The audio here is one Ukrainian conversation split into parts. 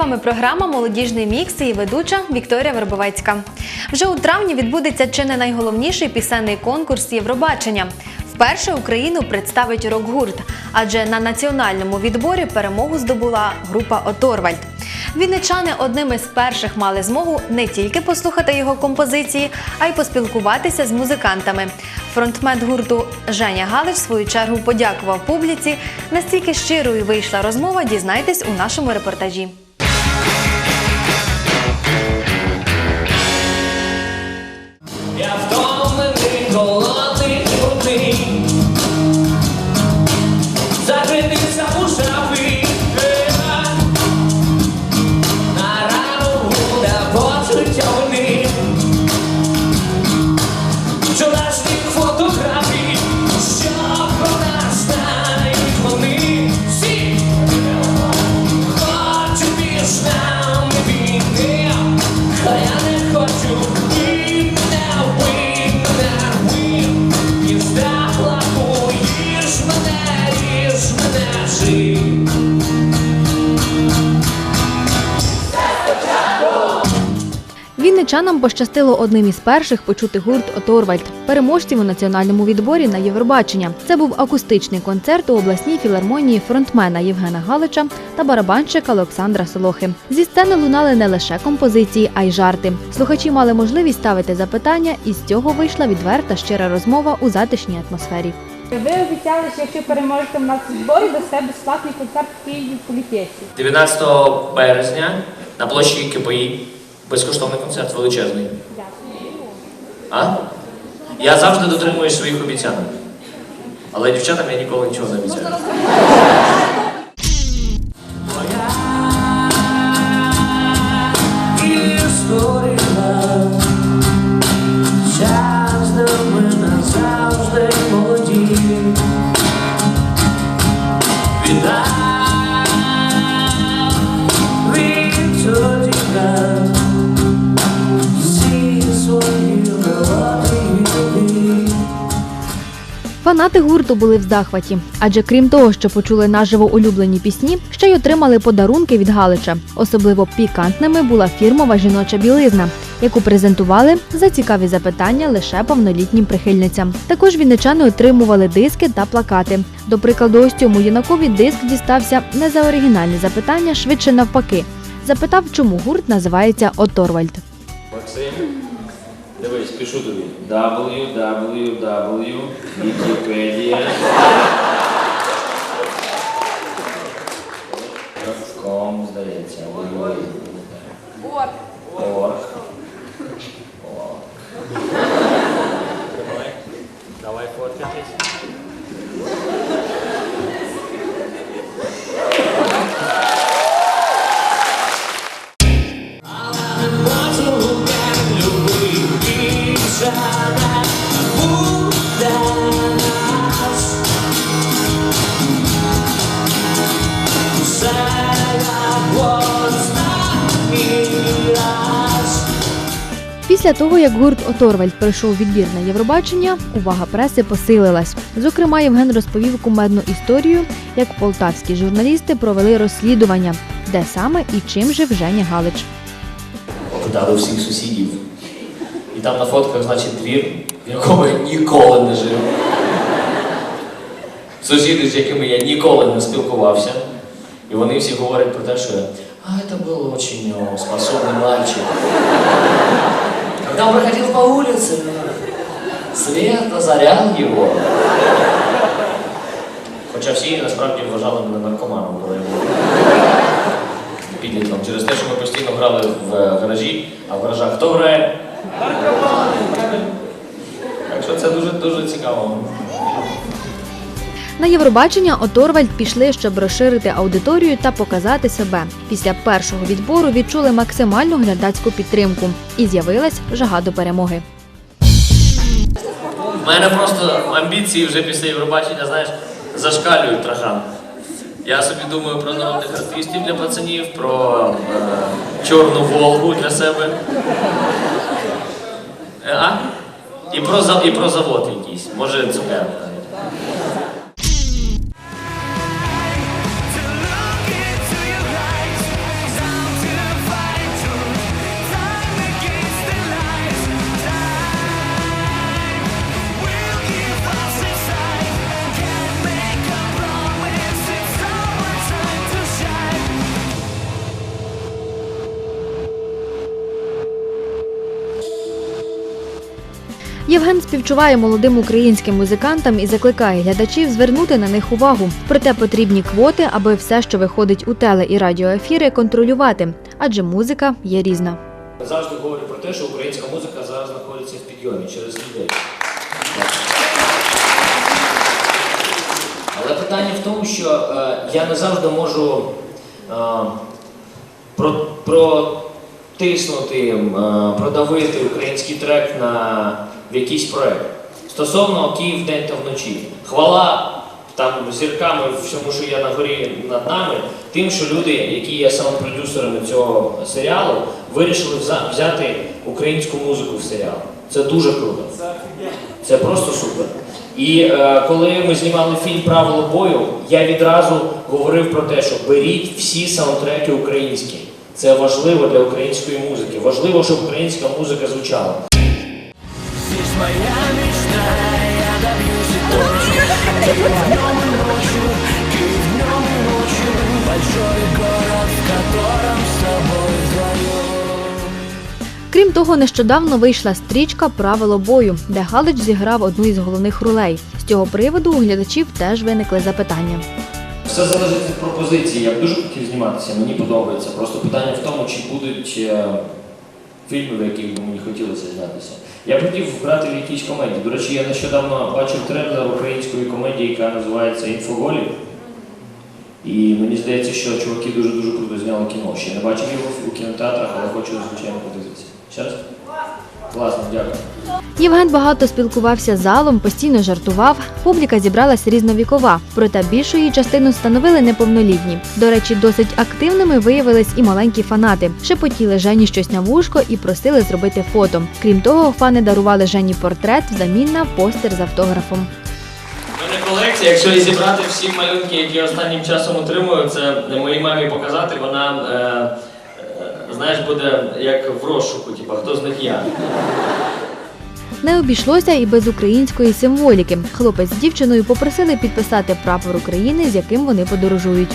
вами програма Молодіжний мікс і ведуча Вікторія Вербовецька. Вже у травні відбудеться чи не найголовніший пісенний конкурс Євробачення. Вперше Україну представить рок-гурт, адже на національному відборі перемогу здобула група Оторвальд. Вінничани одними з перших мали змогу не тільки послухати його композиції, а й поспілкуватися з музикантами. Фронтмен гурту Женя Галич в свою чергу подякував публіці. Настільки щирою вийшла розмова, дізнайтесь у нашому репортажі. Пощастило одним із перших почути гурт Оторвальд, переможців у національному відборі на Євробачення. Це був акустичний концерт у обласній філармонії фронтмена Євгена Галича та барабанщика Олександра Солохи. Зі сцени лунали не лише композиції, а й жарти. Слухачі мали можливість ставити запитання, і з цього вийшла відверта щира розмова у затишній атмосфері. Ви обіцяли, що якщо переможете в нас зборі, дасте безплатний концерт в Києві в політесі. 19 березня на площі КПІ безкоштовний концерт величезний. А? Я завжди дотримуюсь своїх обіцянок. Але дівчатам я ніколи нічого не обіцяю. Історія Фанати гурту були в захваті, адже крім того, що почули наживо улюблені пісні, ще й отримали подарунки від Галича. Особливо пікантними була фірмова жіноча білизна, яку презентували за цікаві запитання лише повнолітнім прихильницям. Також вінничани отримували диски та плакати. До прикладу, ось цьому юнакові диск дістався не за оригінальні запитання, швидше навпаки. Запитав, чому гурт називається Оторвальд. Максим, Давай, спешу тобі. www. Wikipedia. Com, здається. Ой, Орг. Орг. Орг. Давай. Давай фоткатись. Як гурт Оторвальд пройшов відбір на Євробачення, увага преси посилилась. Зокрема, Євген розповів кумедну історію, як полтавські журналісти провели розслідування, де саме і чим жив Женя Галич. Питали всіх сусідів. І там на фотках, значить, двір, в якому я ніколи не жив. Сусіди, з якими я ніколи не спілкувався. І вони всі говорять про те, що а це був очень способний мальчик. Когда он проходил по улице, свет озарял його. Хоча всі насправді вважали мене наркоманом, коли я був підлітком. Через те, що ми постійно грали в е, гаражі, а в гаражах хто грає? Наркомани! Так що це дуже дуже цікаво. На Євробачення Оторвальд пішли, щоб розширити аудиторію та показати себе. Після першого відбору відчули максимальну глядацьку підтримку і з'явилась жага до перемоги. У мене просто амбіції вже після Євробачення, знаєш, зашкалюють трохи. Я собі думаю про народних артистів для пацанів, про е, чорну Волгу для себе. Е, А? І про, і про завод якийсь. Може, цукерка Євген співчуває молодим українським музикантам і закликає глядачів звернути на них увагу. Проте потрібні квоти, аби все, що виходить у теле і радіоефіри, контролювати, адже музика є різна. Завжди говорю про те, що українська музика зараз знаходиться в підйомі через людей. Але питання в тому, що е, я не завжди можу е, про, протиснути, е, продавити український трек на в якийсь проект. Стосовно Київ день та вночі. Хвала там зірками всьому, що є на горі над нами, тим, що люди, які є саме продюсерами цього серіалу, вирішили взяти українську музику в серіал. Це дуже круто. Це просто супер. І е, коли ми знімали фільм Правило бою, я відразу говорив про те, що беріть всі саундтреки українські. Це важливо для української музики. Важливо, щоб українська музика звучала. Здесь моя мечта, я добьюсь и точно Днем и ночью, Киев днем и ночью Большой город, в котором с тобой вдвоем Крім того, нещодавно вийшла стрічка Правило бою, де Галич зіграв одну із головних ролей. З цього приводу у глядачів теж виникли запитання. Все залежить від пропозиції. Я б дуже хотів зніматися, мені подобається. Просто питання в тому, чи будуть е, фільми, в яких би мені хотілося знятися. Я хотів грати в якійсь комедії. До речі, я нещодавно бачив трейлер української комедії, яка називається Інфоголі. І мені здається, що чуваки дуже-дуже круто зняли кіно. Ще не бачив його у кінотеатрах, але хочу, звичайно, подивитися. Ще раз? Класно, дякую. Євген багато спілкувався з залом, постійно жартував. Публіка зібралася різновікова, проте більшу її частину становили неповнолітні. До речі, досить активними виявились і маленькі фанати. Шепотіли Жені щось на вушко і просили зробити фото. Крім того, фани дарували Жені портрет взамін на постер з автографом. У мене колекція, якщо і зібрати всі малюнки, які останнім часом отримую, це моїй мамі показати, вона, е, знаєш, буде як в розшуку, типу, хто з них я. Не обійшлося і без української символіки. Хлопець з дівчиною попросили підписати прапор України, з яким вони подорожують.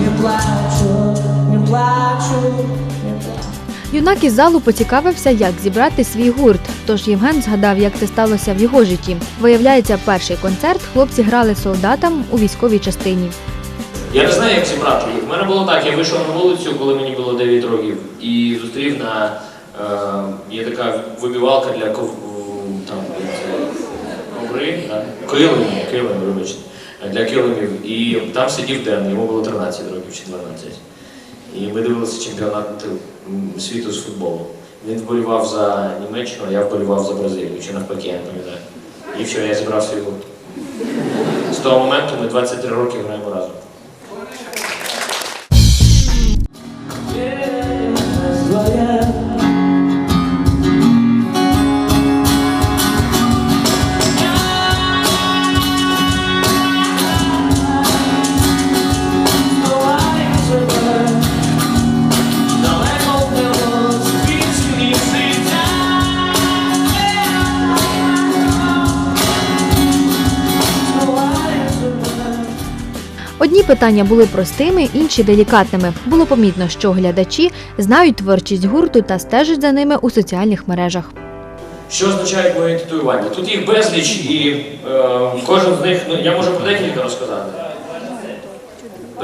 Не не Юнак із залу поцікавився, як зібрати свій гурт. Тож Євген згадав, як це сталося в його житті. Виявляється, перший концерт хлопці грали солдатам у військовій частині. Я не знаю, як зібрати їх. У мене було так, я вийшов на вулицю, коли мені було 9 років, і зустрів на е, є така вибівалка для ков, там, коври, да? килимів, килим, вибачте, для килимів. І там сидів Ден, йому було 13 років чи 12. І ми дивилися чемпіонат світу з футболу. Він вболівав за Німеччину, а я вболівав за Бразилію, чи навпаки, я не пам'ятаю. І все, я зібрав свій гурт. З того моменту ми 23 роки граємо разом. Питання були простими, інші делікатними. Було помітно, що глядачі знають творчість гурту та стежать за ними у соціальних мережах. Що означають мої татуювання? Тут їх безліч, і е, кожен з них, ну я можу про декілька розказати.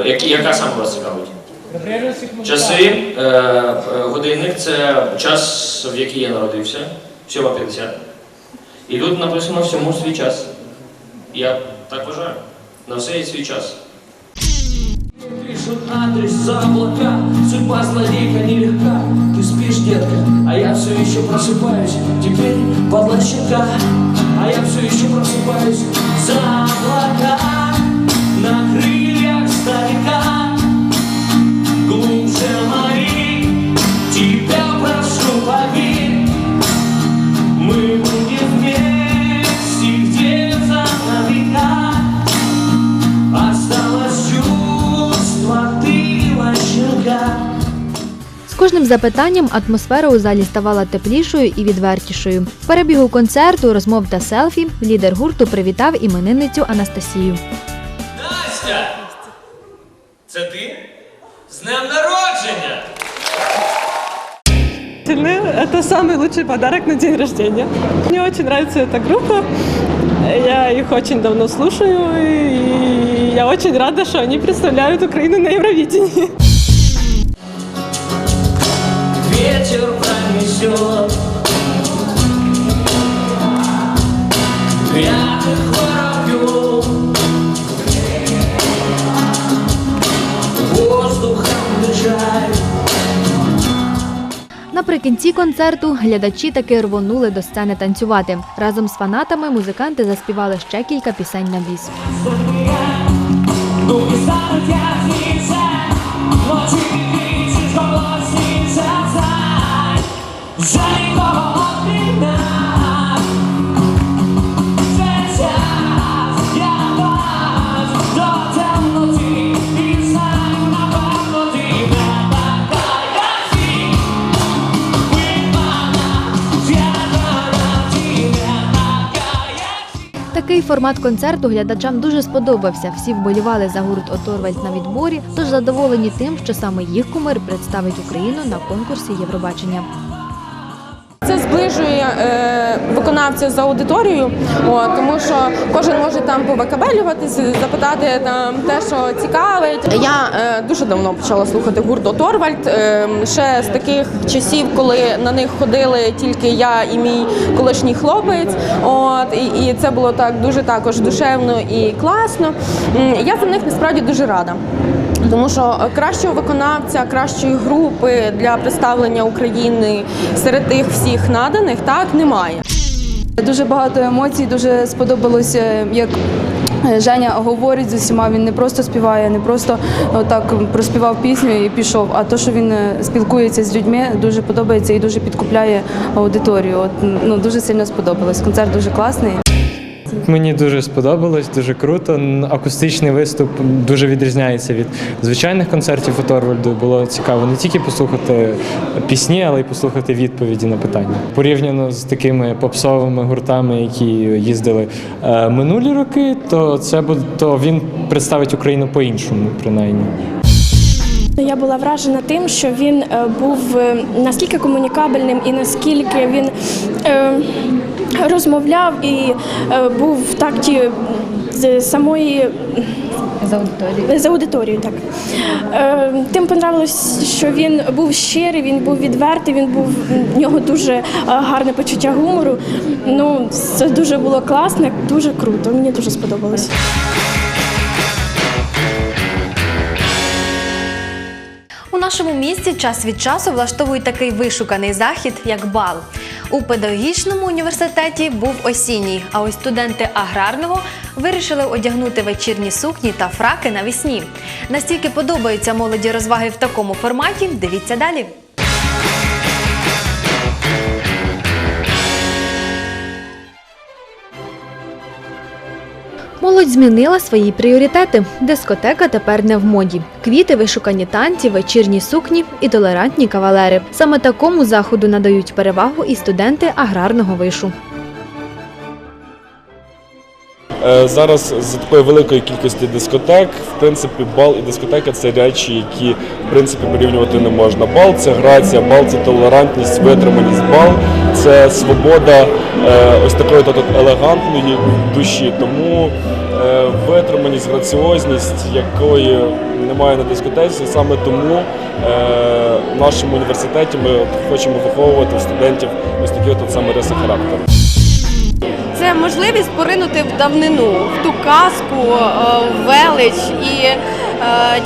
Які, яка саме вас цікавить? Часи, е, е, годинник це час, в який я народився, 7.50. І тут написано всьому свій час. Я так вважаю. На все є свій час. Пишут адрес за облака Судьба злодейка нелегка. Ты спишь, детка, а я все еще просыпаюсь. Теперь падла щека А я все еще просыпаюсь. За облака На крыльях старика. Глубже мои Тебя прошу, поверь кожним запитанням атмосфера у залі ставала теплішою і відвертішою. В перебігу концерту, розмов та селфі лідер гурту привітав іменинницю Анастасію. Настя! Це ти? З днем народження! Это самый лучший подарок на день рождения. Мне очень нравится эта группа. Я их очень давно слушаю, и я очень рада, что они представляют Украину на Евровидении. Ветер пронесет Пьяных воробьев Воздухом дышать Наприкінці концерту глядачі таки рвонули до сцени танцювати. Разом з фанатами музиканти заспівали ще кілька пісень на біс. Формат концерту глядачам дуже сподобався. Всі вболівали за гурт Оторвальд на відборі, тож задоволені тим, що саме їх кумир представить Україну на конкурсі Євробачення. Це зближує е, виконавця з аудиторією, от, тому що кожен може там повикабелюватися, запитати там те, що цікавить. Я е, дуже давно почала слухати гурт Оторвальд, е, ще з таких часів, коли на них ходили тільки я і мій колишній хлопець. От, і, і це було так дуже також душевно і класно. Я за них насправді дуже рада. Тому що кращого виконавця, кращої групи для представлення України серед тих всіх наданих так немає. Дуже багато емоцій, дуже сподобалося, як Женя говорить з усіма. Він не просто співає, не просто так проспівав пісню і пішов. А то, що він е, спілкується з людьми, дуже подобається і дуже підкупляє аудиторію. От ну дуже сильно сподобалось. Концерт дуже класний. Мені дуже сподобалось, дуже круто. Акустичний виступ дуже відрізняється від звичайних концертів у Торвальду. Було цікаво не тільки послухати пісні, але й послухати відповіді на питання. Порівняно з такими попсовими гуртами, які їздили е, минулі роки, то це буде то він представить Україну по-іншому, принаймні. Я була вражена тим, що він е, був е, наскільки комунікабельним і наскільки він розмовляв і е, був в такті з самої За аудиторією. з аудиторією. Так е, тим понравилось, що він був щирий, він був відвертий, він був в нього дуже е, гарне почуття гумору. Ну це дуже було класно, дуже круто. Мені дуже сподобалось. У нашому місті час від часу влаштовують такий вишуканий захід, як бал. У педагогічному університеті був осінній, а ось студенти аграрного вирішили одягнути вечірні сукні та фраки навесні. Настільки подобаються молоді розваги в такому форматі. Дивіться далі. Молодь змінила свої пріоритети. Дискотека тепер не в моді. Квіти, вишукані танці, вечірні сукні і толерантні кавалери. Саме такому заходу надають перевагу і студенти аграрного вишу. Е, Зараз з такої великої кількості дискотек, в принципі, бал і дискотека це речі, які в принципі порівнювати не можна. Бал це грація, бал це толерантність, витриманість, бал це свобода е, ось такої елегантної душі. Тому витриманість, граціозність, якої немає на дискотеці, саме тому е, в нашому університеті ми хочемо виховувати студентів ось такі от саме риси характеру. Це можливість поринути в давнину, в ту казку, е, в велич і е,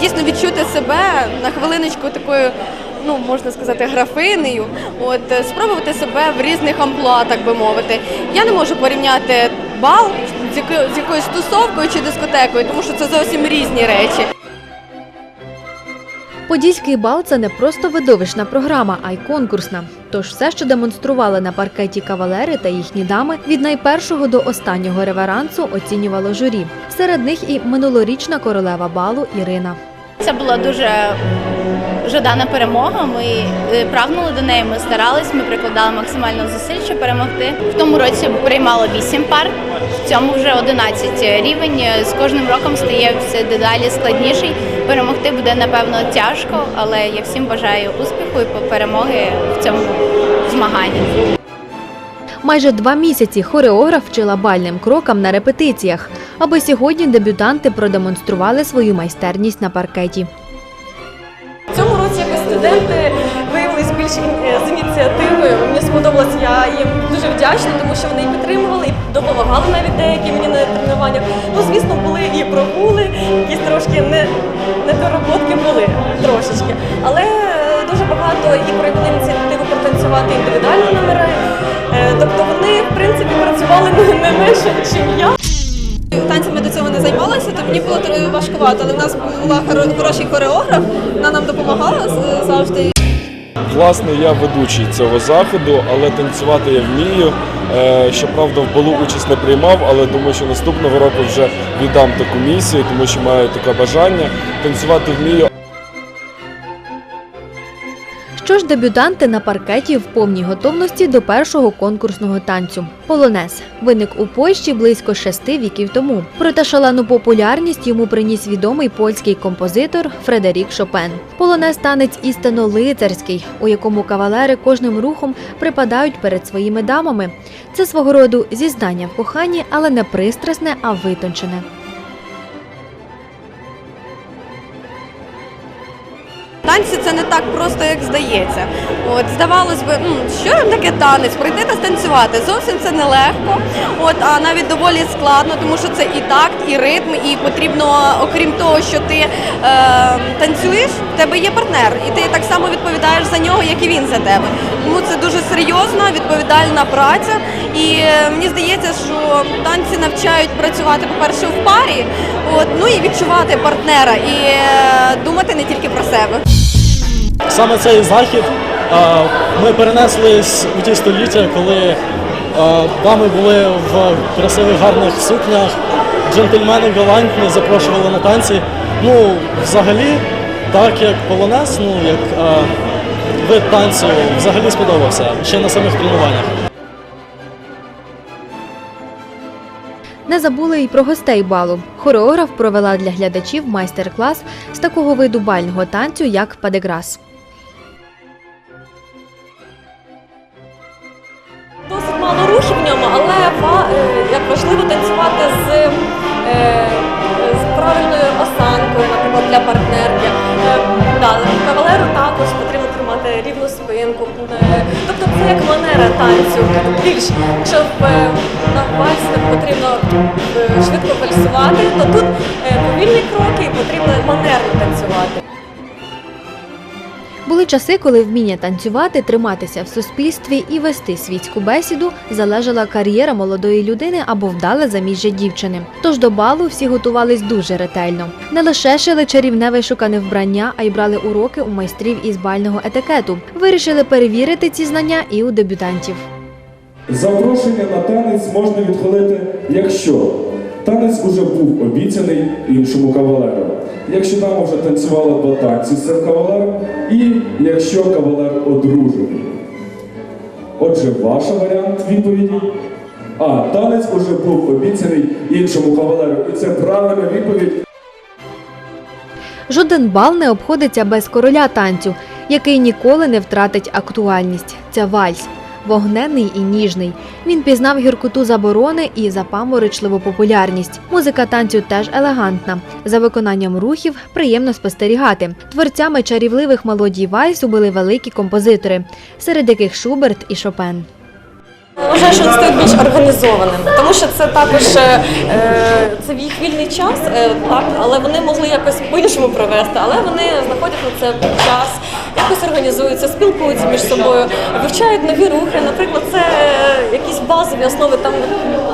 дійсно відчути себе на хвилиночку такою. Ну, можна сказати, графинею, от е, спробувати себе в різних амплуа, так би мовити. Я не можу порівняти бал з якоюсь тусовкою чи дискотекою, тому що це зовсім різні речі. Подільський бал це не просто видовищна програма, а й конкурсна. Тож все, що демонстрували на паркеті кавалери та їхні дами, від найпершого до останнього реверансу оцінювало журі. Серед них і минулорічна королева балу Ірина. Це була дуже жадана перемога. Ми е, прагнули до неї, ми старались, ми прикладали максимально зусиль, щоб перемогти. В тому році приймало 8 пар, в цьому вже 11 рівень. Е, З кожним роком стає все дедалі складніший. Перемогти буде напевно тяжко, але я всім бажаю успіху і перемоги в цьому змаганні. Майже два місяці хореограф вчила бальним крокам на репетиціях, аби сьогодні дебютанти продемонстрували свою майстерність на паркеті. Студенти виявились більш е, з ініціативою. Мені сподобалось, я їм дуже вдячна, тому що вони і підтримували, і допомагали навіть деякі мені на тренуваннях. Ну, звісно, були і прогули, якісь трошки не, недороботки були трошечки. Але е, дуже багато і проявили ініціативу протанцювати індивідуальні номери. Е, Тобто вони, в принципі, працювали не менше, ніж я. Займалася, то мені було важкувато, але в нас була хороший хореограф, вона нам допомагала завжди. Власне, я ведучий цього заходу, але танцювати я вмію. Е, Щоправда, в балу участь не приймав, але думаю, що наступного року вже віддам таку місію, тому що маю таке бажання. Танцювати вмію, Що ж, дебютанти на паркеті в повній готовності до першого конкурсного танцю. Полонез виник у Польщі близько шести віків тому. Проте шалену популярність йому приніс відомий польський композитор Фредерік Шопен. Полонез танець істинно лицарський, у якому кавалери кожним рухом припадають перед своїми дамами. Це свого роду зізнання в коханні, але не пристрасне, а витончене. Танці це не так просто, як здається. От здавалось би, що там таке танець? Прийти та станцювати. Зовсім це нелегко, от а навіть доволі складно, тому що це і такт, і ритм, і потрібно, окрім того, що ти е, танцюєш, в тебе є партнер, і ти так само відповідаєш за нього, як і він за тебе. Тому це дуже серйозна, відповідальна праця. І е, мені здається, що танці навчають працювати, по-перше, в парі, от ну і відчувати партнера, і е, думати не тільки про себе. Саме цей захід а, ми перенеслись у ті століття, коли дами були в красивих гарних сукнях, джентльмени галантні запрошували на танці. Ну, взагалі, так як полонез, ну як вид танцю, взагалі сподобався ще на самих тренуваннях. Не забули й про гостей балу. Хореограф провела для глядачів майстер-клас з такого виду бального танцю, як падеграс. Досить мало рухів в ньому, але е, як важливо танцювати з, е, з правильною осанкою, наприклад, для партнерки. Е, кавалеру також потрібно тримати рівну спинку. Тобто це як манера танцю. Більш, якщо е, на вальсі потрібно е, швидко пальсувати, то тут е, повільні кроки і потрібно манерно танцювати. Були часи, коли вміння танцювати, триматися в суспільстві і вести світську бесіду залежала кар'єра молодої людини або вдале заміжжя дівчини. Тож до балу всі готувались дуже ретельно. Не лише шили чарівне вишукане вбрання, а й брали уроки у майстрів із бального етикету. Вирішили перевірити ці знання і у дебютантів. Запрошення на танець можна відхилити, якщо танець уже був обіцяний іншому кавалеру, якщо дама вже танцювала два танці з цим кавалером, і якщо кавалер одружений. Отже, ваш варіант відповіді. А, танець уже був обіцяний іншому кавалеру. І це правильна відповідь. Жоден бал не обходиться без короля танцю, який ніколи не втратить актуальність. Це вальс. Вогненний і ніжний. Він пізнав гіркоту заборони і запаморочливу популярність. Музика танцю теж елегантна. За виконанням рухів приємно спостерігати. Творцями чарівливих мелодій вальсу були великі композитори, серед яких Шуберт і Шопен. Вважаю, що він стає більш організованим, тому що це також е, е, це їх вільний час, е, так, але вони могли якось по-іншому провести, але вони знаходять на це час, якось організуються, спілкуються між собою, вивчають нові рухи. Наприклад, це е, якісь базові основи там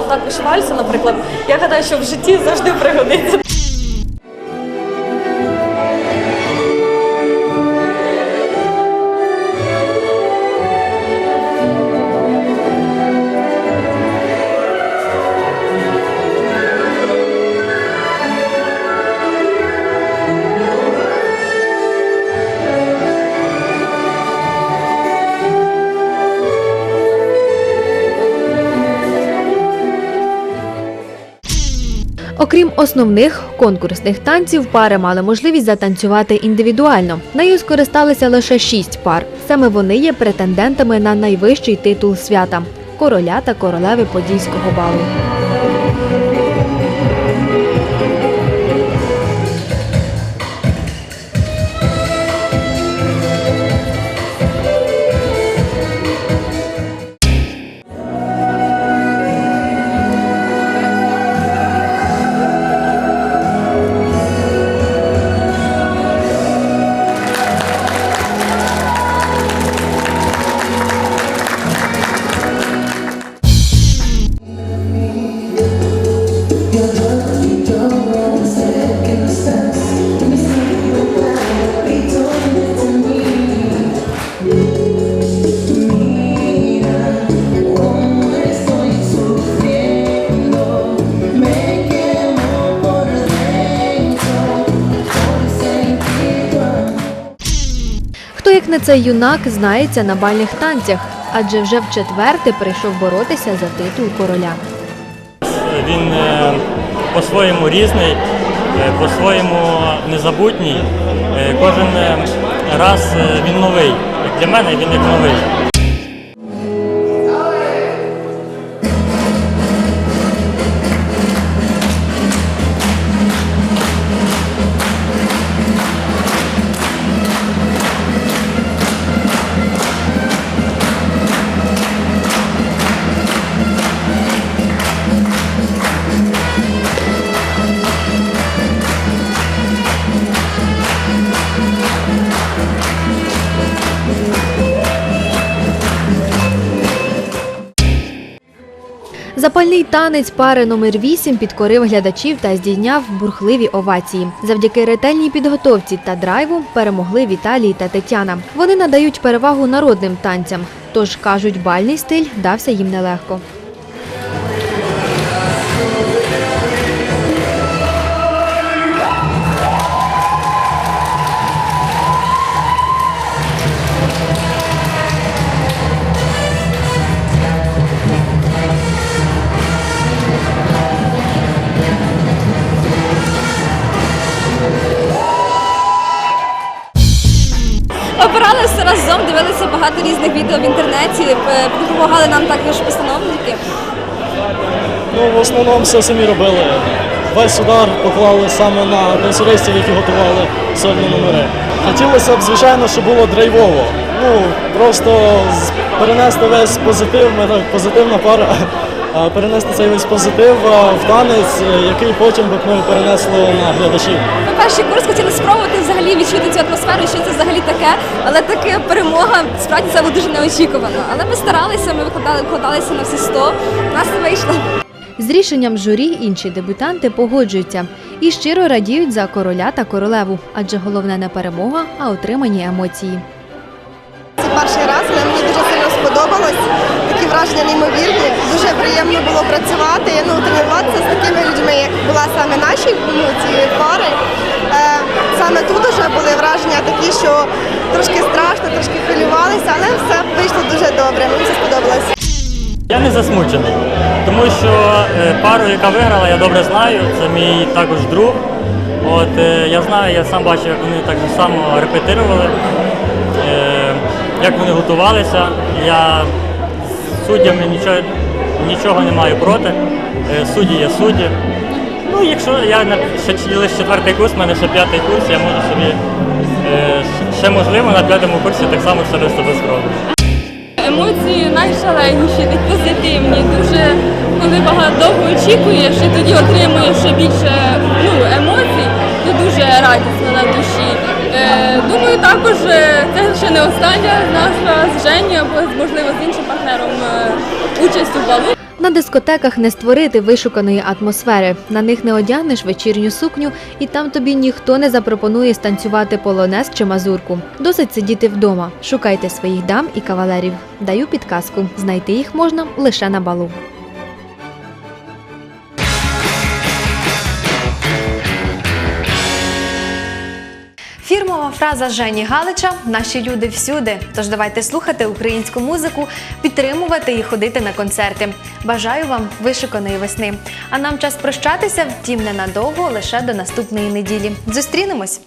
також вальса, наприклад. Я гадаю, що в житті завжди пригодиться. Окрім основних конкурсних танців, пари мали можливість затанцювати індивідуально. Нею скористалися лише шість пар. Саме вони є претендентами на найвищий титул свята короля та королеви подільського балу. Цей юнак знається на бальних танцях, адже вже в четверте прийшов боротися за титул короля. Він е, по-своєму різний, е, по-своєму незабутній. Е, Кожен раз він новий. Для мене він як новий. Танець пари номер 8 підкорив глядачів та здійняв бурхливі овації. Завдяки ретельній підготовці та драйву перемогли Віталій та Тетяна. Вони надають перевагу народним танцям, тож кажуть, бальний стиль дався їм нелегко. Основному все самі робили. Весь удар поклали саме на танцюристів, які готували сольні номери. Хотілося б, звичайно, щоб було драйвово. Ну, просто перенести весь позитив, ми так позитивна пара, перенести цей весь позитив в танець, е, який потім би ми перенесли на глядачів. Ми перший курс хотіли спробувати взагалі відчути цю атмосферу, що це взагалі таке, але таке перемога справді це було дуже неочікувано. Але ми старалися, ми викладали, викладалися на всі 100, у нас це вийшло. З рішенням журі інші дебютанти погоджуються і щиро радіють за короля та королеву, адже головне не перемога, а отримані емоції. Це перший раз, але мені дуже сильно сподобалось. Такі враження неймовірні. Дуже приємно було працювати, ну, тренуватися з такими людьми, як була саме наші ну, ці пари. Е, саме тут вже були враження такі, що трошки страшно, трошки хвилювалися, але все вийшло дуже добре. Мені все сподобалось. Я не засмучений, тому що е, пару, яка виграла, я добре знаю. Це мій також друг. От е, я знаю, я сам бачив, як вони так само репетирували, е, як вони готувалися. Я з суддями нічого, нічого не маю проти. Судді є судді. Ну, якщо я ще лише четвертий курс, в мене ще п'ятий курс, я можу собі ще можливо на п'ятому курсі так само себе себе спробувати. Емоції найшаленіші, позитивні. Дуже коли багато довго очікуєш і тоді отримуєш ще більше ну, емоцій, то дуже радісно на душі. Е, думаю, також е, це ще не остання наша з Жені або можливо з іншим партнером е, участь у балу. На дискотеках не створити вишуканої атмосфери. На них не одягнеш вечірню сукню, і там тобі ніхто не запропонує станцювати полонез чи мазурку. Досить сидіти вдома. Шукайте своїх дам і кавалерів. Даю підказку: знайти їх можна лише на балу. Фраза Жені Галича Наші люди всюди. Тож давайте слухати українську музику, підтримувати і ходити на концерти. Бажаю вам вишиканої весни. А нам час прощатися, втім ненадовго, лише до наступної неділі. Зустрінемось!